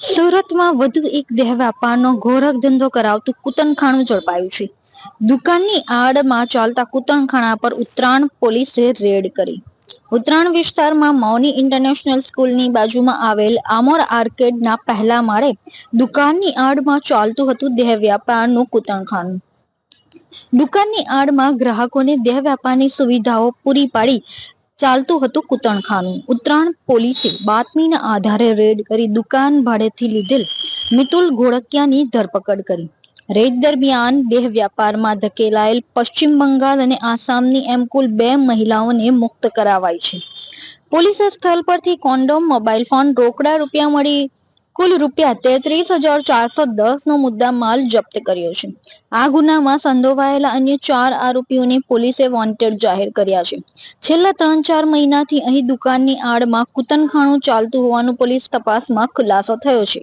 સુરતમાં વધુ એક દેહ વ્યાપારનો ઘોરક ધંધો કરાવતું કૂતનખાણું ઝડપાયું છે. દુકાનની આડમાં ચાલતા કૂતનખાણા પર ઉત્તરાયણ પોલીસે રેડ કરી. ઉત્તરાયણ વિસ્તારમાં મૌની ઇન્ટરનેશનલ સ્કૂલની બાજુમાં આવેલ આમોર આર્કેડના પહેલા માળે દુકાનની આડમાં ચાલતું હતું દેહ વ્યાપારનું કૂતનખાનું દુકાનની આડમાં ગ્રાહકોને દેહ વ્યાપારની સુવિધાઓ પૂરી પાડી ચાલતું હતું કુતણખાનું. ઉત્તરાયણ પોલીસે બાતમીના આધારે રેડ કરી દુકાન ભાડેથી લીધેલ મિતુલ ઘોડકિયાની ધરપકડ કરી. રેડ દરમિયાન દેહ વ્યાપારમાં ધકેલાયેલ પશ્ચિમ બંગાળ અને આસામની એમ કુલ બે મહિલાઓને મુક્ત કરાવાઈ છે. પોલીસે સ્થળ પરથી કોન્ડોમ, મોબાઈલ ફોન, રોકડા રૂપિયા મળી કુલ રૂપિયા તેત્રીસ હજાર ચારસો દસ નો મુદ્દા માલ જપ્ત કર્યો છે. આ ગુનામાં સંડોવાયેલા અન્ય ચાર આરોપીઓને પોલીસે વોન્ટેડ જાહેર કર્યા છે. છેલ્લા ત્રણ ચાર મહિનાથી અહીં દુકાનની આડમાં કુતનખાણું ચાલતું હોવાનું પોલીસ તપાસમાં ખુલાસો થયો છે.